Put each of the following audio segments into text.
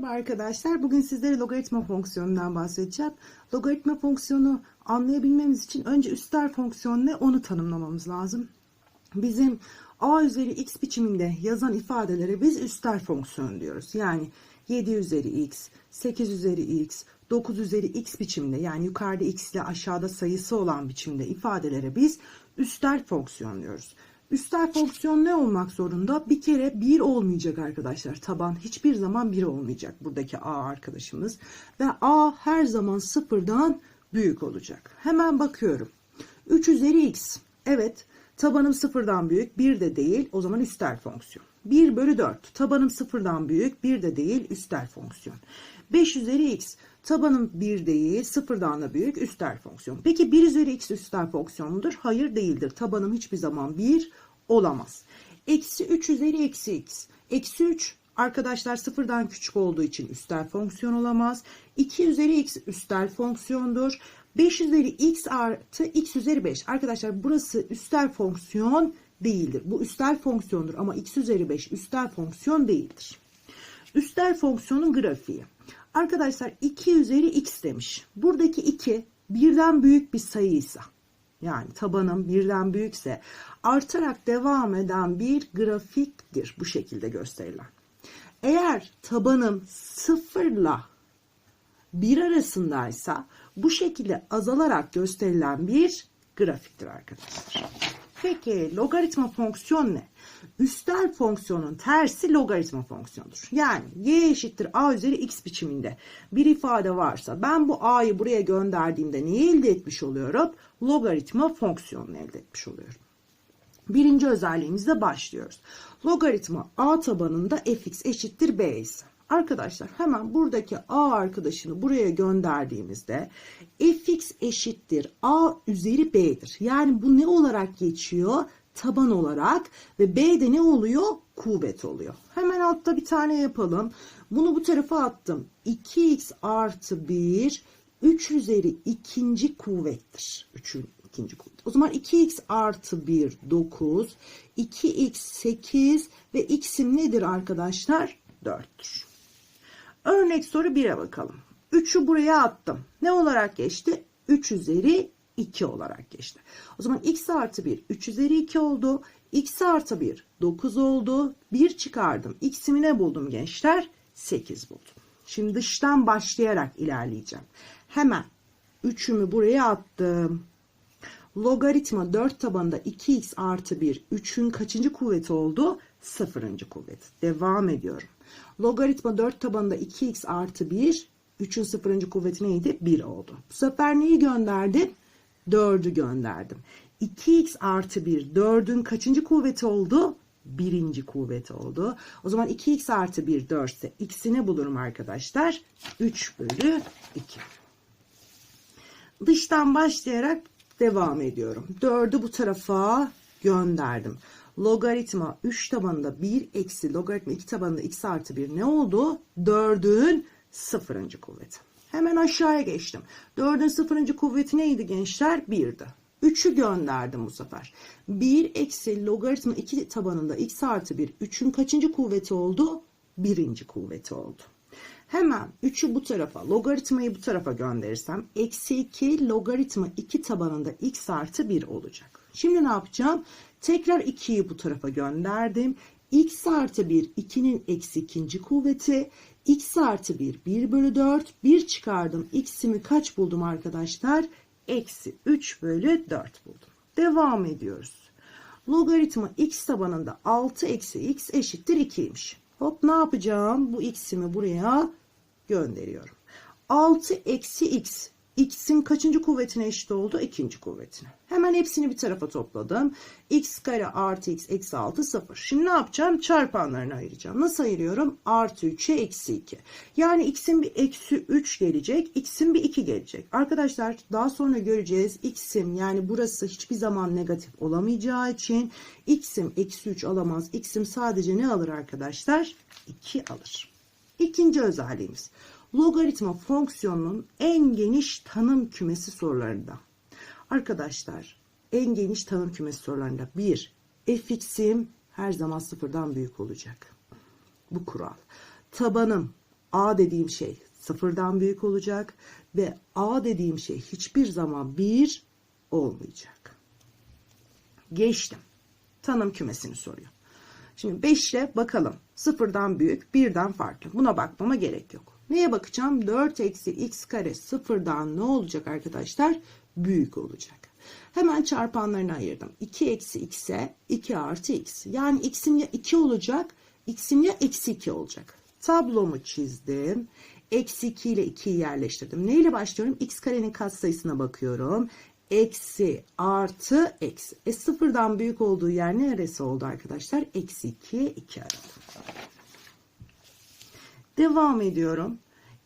Merhaba arkadaşlar. Bugün sizlere logaritma fonksiyonundan bahsedeceğim. Logaritma fonksiyonu anlayabilmemiz için önce üstel fonksiyon ne onu tanımlamamız lazım. Bizim a üzeri x biçiminde yazan ifadelere biz üstel fonksiyon diyoruz. Yani 7 üzeri x, 8 üzeri x, 9 üzeri x biçimde yani yukarıda x ile aşağıda sayısı olan biçimde ifadelere biz üstel fonksiyon diyoruz. Üstel fonksiyon ne olmak zorunda? Bir kere 1 olmayacak arkadaşlar. Taban hiçbir zaman 1 olmayacak buradaki a arkadaşımız. Ve a her zaman sıfırdan büyük olacak. Hemen bakıyorum. 3 üzeri x. Evet tabanım sıfırdan büyük 1 de değil. O zaman üstel fonksiyon. 1 bölü 4. Tabanım sıfırdan büyük 1 de değil üstel fonksiyon. 5 üzeri x. Tabanım 1 değil, sıfırdan da büyük üstel fonksiyon. Peki 1 üzeri x üstel fonksiyon mudur? Hayır değildir. Tabanım hiçbir zaman 1 olamaz. Eksi 3 üzeri eksi x. Eksi 3 arkadaşlar sıfırdan küçük olduğu için üstel fonksiyon olamaz. 2 üzeri x üstel fonksiyondur. 5 üzeri x artı x üzeri 5. Arkadaşlar burası üstel fonksiyon değildir. Bu üstel fonksiyondur ama x üzeri 5 üstel fonksiyon değildir. Üstel fonksiyonun grafiği. Arkadaşlar 2 üzeri x demiş. Buradaki 2 birden büyük bir sayıysa yani tabanım birden büyükse artarak devam eden bir grafiktir bu şekilde gösterilen. Eğer tabanım sıfırla bir arasındaysa bu şekilde azalarak gösterilen bir grafiktir arkadaşlar. Peki logaritma fonksiyon ne? Üstel fonksiyonun tersi logaritma fonksiyonudur. Yani y eşittir a üzeri x biçiminde bir ifade varsa ben bu a'yı buraya gönderdiğimde neyi elde etmiş oluyorum? Logaritma fonksiyonunu elde etmiş oluyorum. Birinci özelliğimizle başlıyoruz. Logaritma a tabanında fx eşittir b ise. Arkadaşlar hemen buradaki a arkadaşını buraya gönderdiğimizde fx eşittir a üzeri b'dir. Yani bu ne olarak geçiyor? Taban olarak ve b'de ne oluyor? Kuvvet oluyor. Hemen altta bir tane yapalım. Bunu bu tarafa attım. 2x artı 1 3 üzeri ikinci kuvvettir. 3'ün ikinci kuvvet. O zaman 2x artı 1 9, 2x 8 ve x'im nedir arkadaşlar? 4'tür. Örnek soru 1'e bakalım. 3'ü buraya attım. Ne olarak geçti? 3 üzeri 2 olarak geçti. O zaman x artı 1 3 üzeri 2 oldu. x artı 1 9 oldu. 1 çıkardım. x'imi ne buldum gençler? 8 buldum. Şimdi dıştan başlayarak ilerleyeceğim. Hemen 3'ümü buraya attım. Logaritma 4 tabanında 2x artı 1 3'ün kaçıncı kuvveti oldu? 0. kuvvet. Devam ediyorum. Logaritma 4 tabanında 2x artı 1 3'ün 0. kuvveti neydi? 1 oldu. Bu sefer neyi gönderdim? 4'ü gönderdim. 2x artı 1 4'ün kaçıncı kuvveti oldu? Birinci kuvveti oldu. O zaman 2x artı 1 4 ise x'ini bulurum arkadaşlar. 3 bölü 2. Dıştan başlayarak devam ediyorum. 4'ü bu tarafa gönderdim. Logaritma 3 tabanında 1 eksi logaritma 2 tabanında x artı 1 ne oldu? 4'ün 0. kuvveti. Hemen aşağıya geçtim. 4'ün 0. kuvveti neydi gençler? 1'di. 3'ü gönderdim bu sefer. 1 eksi logaritma 2 tabanında x artı 1 3'ün kaçıncı kuvveti oldu? Birinci kuvveti oldu. Hemen 3'ü bu tarafa, logaritmayı bu tarafa gönderirsem eksi 2 logaritma 2 tabanında x artı 1 olacak. Şimdi ne yapacağım? Tekrar 2'yi bu tarafa gönderdim. x artı 1 2'nin eksi ikinci kuvveti. x artı 1 1 bölü 4. 1 çıkardım. x'imi kaç buldum arkadaşlar? Eksi 3 bölü 4 buldum. Devam ediyoruz. Logaritma x tabanında 6 eksi x eşittir 2'ymiş. Hop ne yapacağım? Bu x'imi buraya gönderiyorum. 6 eksi x. X'in kaçıncı kuvvetine eşit oldu? İkinci kuvvetine. Hemen hepsini bir tarafa topladım. x kare artı x eksi 6 0. Şimdi ne yapacağım? Çarpanlarını ayıracağım. Nasıl ayırıyorum? Artı 3'e eksi 2. Yani x'in bir eksi 3 gelecek. x'in bir 2 gelecek. Arkadaşlar daha sonra göreceğiz. x'im yani burası hiçbir zaman negatif olamayacağı için x'im eksi 3 alamaz. x'im sadece ne alır arkadaşlar? 2 alır. İkinci özelliğimiz logaritma fonksiyonunun en geniş tanım kümesi sorularında. Arkadaşlar en geniş tanım kümesi sorularında 1. fx'im her zaman sıfırdan büyük olacak. Bu kural. Tabanım a dediğim şey sıfırdan büyük olacak ve a dediğim şey hiçbir zaman 1 olmayacak. Geçtim. Tanım kümesini soruyor. Şimdi 5 ile bakalım. Sıfırdan büyük, birden farklı. Buna bakmama gerek yok. Neye bakacağım? 4 eksi x kare sıfırdan ne olacak arkadaşlar? Büyük olacak. Hemen çarpanlarını ayırdım. 2 eksi x'e 2 artı x. Yani x'im ya 2 olacak, x'im ya eksi 2 olacak. Tablomu çizdim. Eksi 2 ile 2'yi yerleştirdim. Ne ile başlıyorum? x karenin katsayısına bakıyorum. Eksi artı eksi. E sıfırdan büyük olduğu yer neresi oldu arkadaşlar? Eksi 2'ye 2 aradım. Devam ediyorum.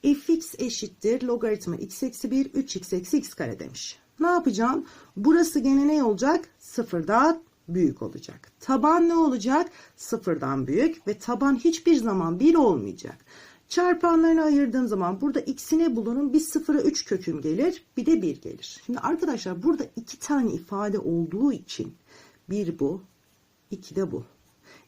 fx eşittir logaritma x eksi 1 3x eksi x kare demiş. Ne yapacağım? Burası gene ne olacak? Sıfırdan büyük olacak. Taban ne olacak? Sıfırdan büyük ve taban hiçbir zaman 1 olmayacak. Çarpanlarını ayırdığım zaman burada x'ine bulunun bir sıfıra 3 köküm gelir bir de 1 gelir. Şimdi arkadaşlar burada iki tane ifade olduğu için bir bu iki de bu.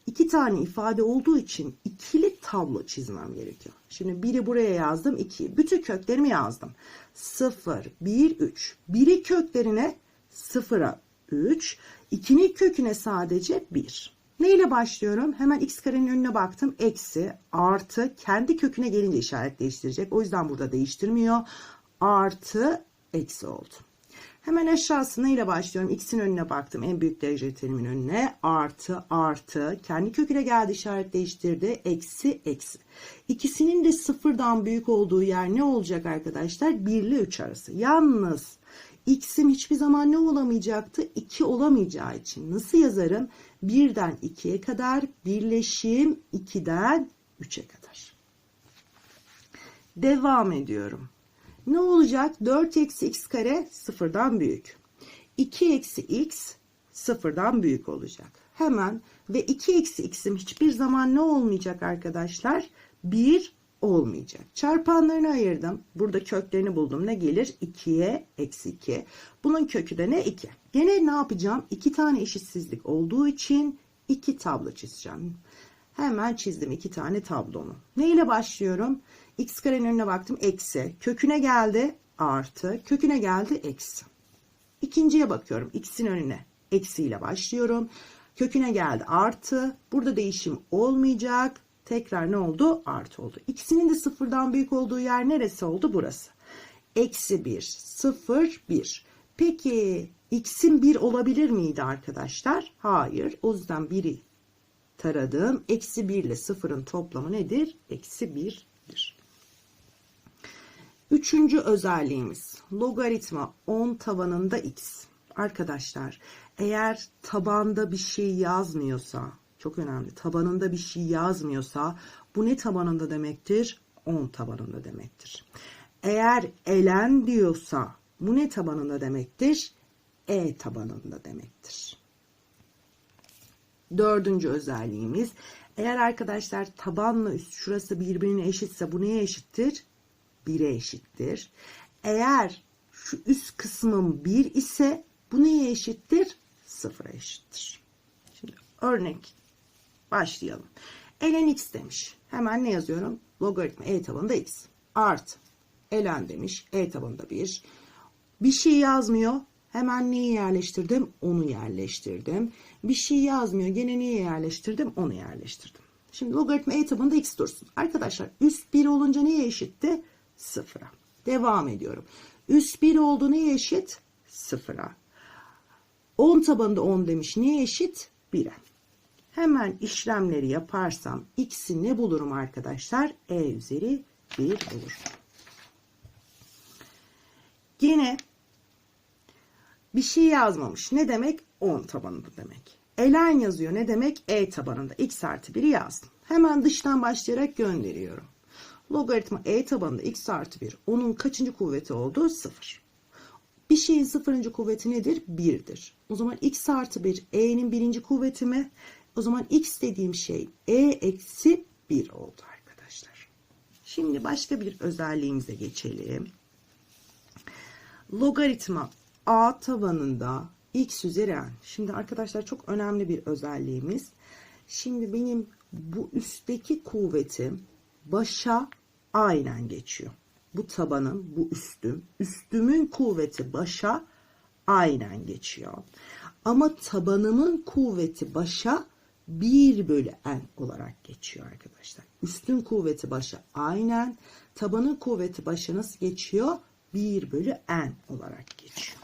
İki tane ifade olduğu için ikili tablo çizmem gerekiyor. Şimdi biri buraya yazdım 2'yi. Bütün köklerimi yazdım. 0, 1, 3. Biri köklerine 0'a 3. 2'nin köküne sadece 1. Ne ile başlıyorum? Hemen x karenin önüne baktım. Eksi, artı, kendi köküne gelince işaret değiştirecek. O yüzden burada değiştirmiyor. Artı, eksi oldu. Hemen aşağısına ile başlıyorum. X'in önüne baktım. En büyük derece terimin önüne. Artı, artı. Kendi köküne geldi işaret değiştirdi. Eksi, eksi. İkisinin de sıfırdan büyük olduğu yer ne olacak arkadaşlar? 1 ile 3 arası. Yalnız x'im hiçbir zaman ne olamayacaktı? 2 olamayacağı için nasıl yazarım? 1'den 2'ye kadar birleşim 2'den 3'e kadar. Devam ediyorum. Ne olacak? 4 eksi x kare sıfırdan büyük. 2 eksi x sıfırdan büyük olacak. Hemen ve 2 eksi x'im hiçbir zaman ne olmayacak arkadaşlar? 1 olmayacak. Çarpanlarını ayırdım. Burada köklerini buldum. Ne gelir? 2'ye eksi 2. Bunun kökü de ne? 2. Gene ne yapacağım? 2 tane eşitsizlik olduğu için 2 tablo çizeceğim. Hemen çizdim 2 tane tablomu. Ne ile başlıyorum? X karenin önüne baktım. Eksi. Köküne geldi. Artı. Köküne geldi. Eksi. İkinciye bakıyorum. X'in önüne. Eksi ile başlıyorum. Köküne geldi. Artı. Burada değişim olmayacak tekrar ne oldu? Artı oldu. İkisinin de sıfırdan büyük olduğu yer neresi oldu? Burası. Eksi 1, 0, 1. Peki x'in 1 olabilir miydi arkadaşlar? Hayır. O yüzden 1'i taradım. Eksi 1 ile 0'ın toplamı nedir? Eksi 1'dir. Üçüncü özelliğimiz logaritma 10 tabanında x. Arkadaşlar eğer tabanda bir şey yazmıyorsa çok önemli. Tabanında bir şey yazmıyorsa bu ne tabanında demektir? 10 tabanında demektir. Eğer elen diyorsa bu ne tabanında demektir? E tabanında demektir. Dördüncü özelliğimiz eğer arkadaşlar tabanla üst şurası birbirine eşitse bu neye eşittir? 1'e eşittir. Eğer şu üst kısmım 1 ise bu neye eşittir? 0'a eşittir. Şimdi örnek Başlayalım. ln x demiş. Hemen ne yazıyorum? Logaritma e tabanında x. Artı. ln demiş. E tabanında 1. Bir şey yazmıyor. Hemen neyi yerleştirdim? Onu yerleştirdim. Bir şey yazmıyor. Gene neyi yerleştirdim? Onu yerleştirdim. Şimdi logaritma e tabanında x dursun. Arkadaşlar üst 1 olunca neye eşitti? Sıfıra. Devam ediyorum. Üst 1 oldu neye eşit? Sıfıra. 10 tabanında 10 demiş. Neye eşit? 1'e. Hemen işlemleri yaparsam x'i ne bulurum arkadaşlar? E üzeri 1 bulurum. Yine bir şey yazmamış. Ne demek? 10 tabanında demek. Elen yazıyor. Ne demek? E tabanında. X artı 1'i yazdım. Hemen dıştan başlayarak gönderiyorum. Logaritma E tabanında X artı 1. Onun kaçıncı kuvveti oldu? 0. Bir şeyin sıfırıncı kuvveti nedir? 1'dir. O zaman X artı 1 E'nin birinci kuvveti mi? O zaman x dediğim şey e eksi 1 oldu arkadaşlar. Şimdi başka bir özelliğimize geçelim. Logaritma a tabanında x üzeri n. Şimdi arkadaşlar çok önemli bir özelliğimiz. Şimdi benim bu üstteki kuvvetim başa aynen geçiyor. Bu tabanım, bu üstüm. Üstümün kuvveti başa aynen geçiyor. Ama tabanımın kuvveti başa 1 bölü n olarak geçiyor arkadaşlar. Üstün kuvveti başa aynen, tabanın kuvveti başa nasıl geçiyor? 1 bölü n olarak geçiyor.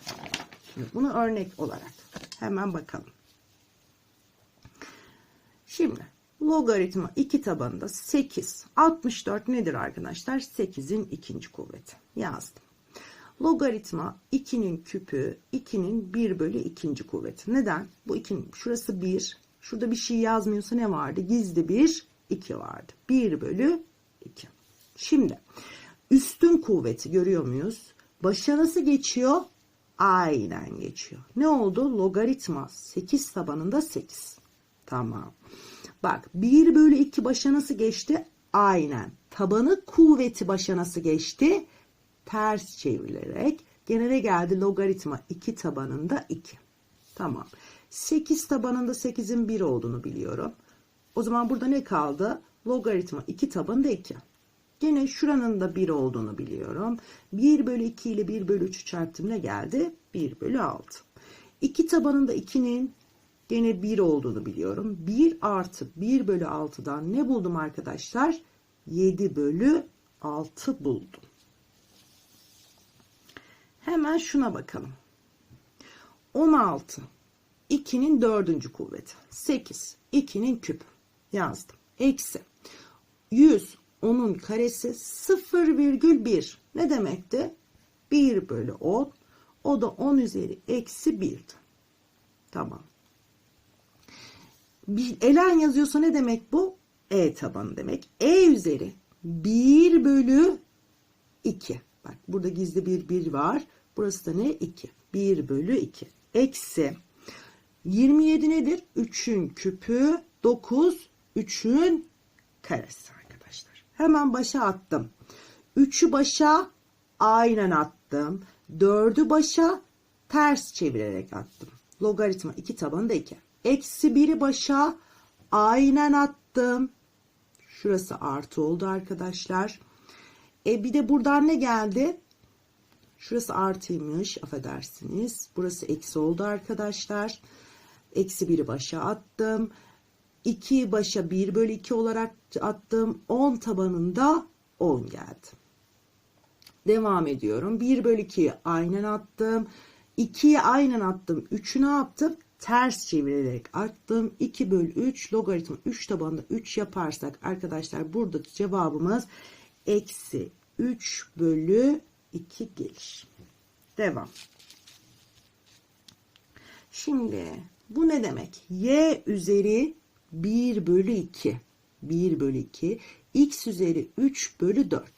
Şimdi bunu örnek olarak hemen bakalım. Şimdi logaritma 2 tabanında 8. 64 nedir arkadaşlar? 8'in ikinci kuvveti. Yazdım. Logaritma 2'nin küpü 2'nin 1 bölü ikinci kuvveti. Neden? Bu 2'nin şurası 1. Şurada bir şey yazmıyorsa ne vardı? Gizli bir 2 vardı. 1 bölü 2. Şimdi üstün kuvveti görüyor muyuz? Başa nasıl geçiyor? Aynen geçiyor. Ne oldu? Logaritma 8 tabanında 8. Tamam. Bak 1 bölü 2 başa nasıl geçti? Aynen. Tabanı kuvveti başa nasıl geçti? Ters çevrilerek. Gene ne geldi? Logaritma 2 tabanında 2. Tamam. 8 tabanında 8'in 1 olduğunu biliyorum. O zaman burada ne kaldı? Logaritma 2 tabanında 2. Gene şuranın da 1 olduğunu biliyorum. 1 bölü 2 ile 1 bölü 3'ü çarptım ne geldi? 1 bölü 6. 2 tabanında 2'nin gene 1 olduğunu biliyorum. 1 artı 1 bölü 6'dan ne buldum arkadaşlar? 7 bölü 6 buldum. Hemen şuna bakalım. 16. 2'nin dördüncü kuvveti. 8. 2'nin küpü. Yazdım. Eksi. 100. Onun karesi 0,1. Ne demekti? 1 bölü 10. O da 10 üzeri eksi 1'di. Tamam. Bir elen yazıyorsa ne demek bu? E tabanı demek. E üzeri 1 bölü 2. Bak burada gizli bir 1 var. Burası da ne? 2. 1 bölü 2. Eksi 27 nedir? 3'ün küpü 9 3'ün karesi arkadaşlar. Hemen başa attım. 3'ü başa aynen attım. 4'ü başa ters çevirerek attım. Logaritma 2 tabanında 2. Eksi 1'i başa aynen attım. Şurası artı oldu arkadaşlar. E bir de buradan ne geldi? Şurası artıymış affedersiniz. Burası eksi oldu arkadaşlar. Eksi 1'i başa attım. 2 başa 1 bölü 2 olarak attım. 10 tabanında 10 geldi. Devam ediyorum. 1 bölü 2'yi aynen attım. 2'yi aynen attım. 3'ü ne yaptım? Ters çevirerek attım. 2 bölü 3 logaritma 3 tabanında 3 yaparsak arkadaşlar burada cevabımız eksi 3 bölü 2 gelir. Devam. Şimdi bu ne demek? Y üzeri 1 bölü 2. 1 bölü 2. X üzeri 3 bölü 4.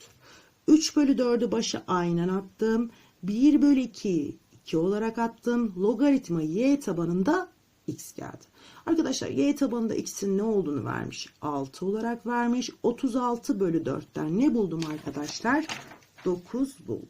3 bölü 4'ü başa aynen attım. 1 bölü 2'yi 2 olarak attım. Logaritma y tabanında x geldi. Arkadaşlar y tabanında x'in ne olduğunu vermiş? 6 olarak vermiş. 36 bölü 4'ten ne buldum arkadaşlar? 9 buldum.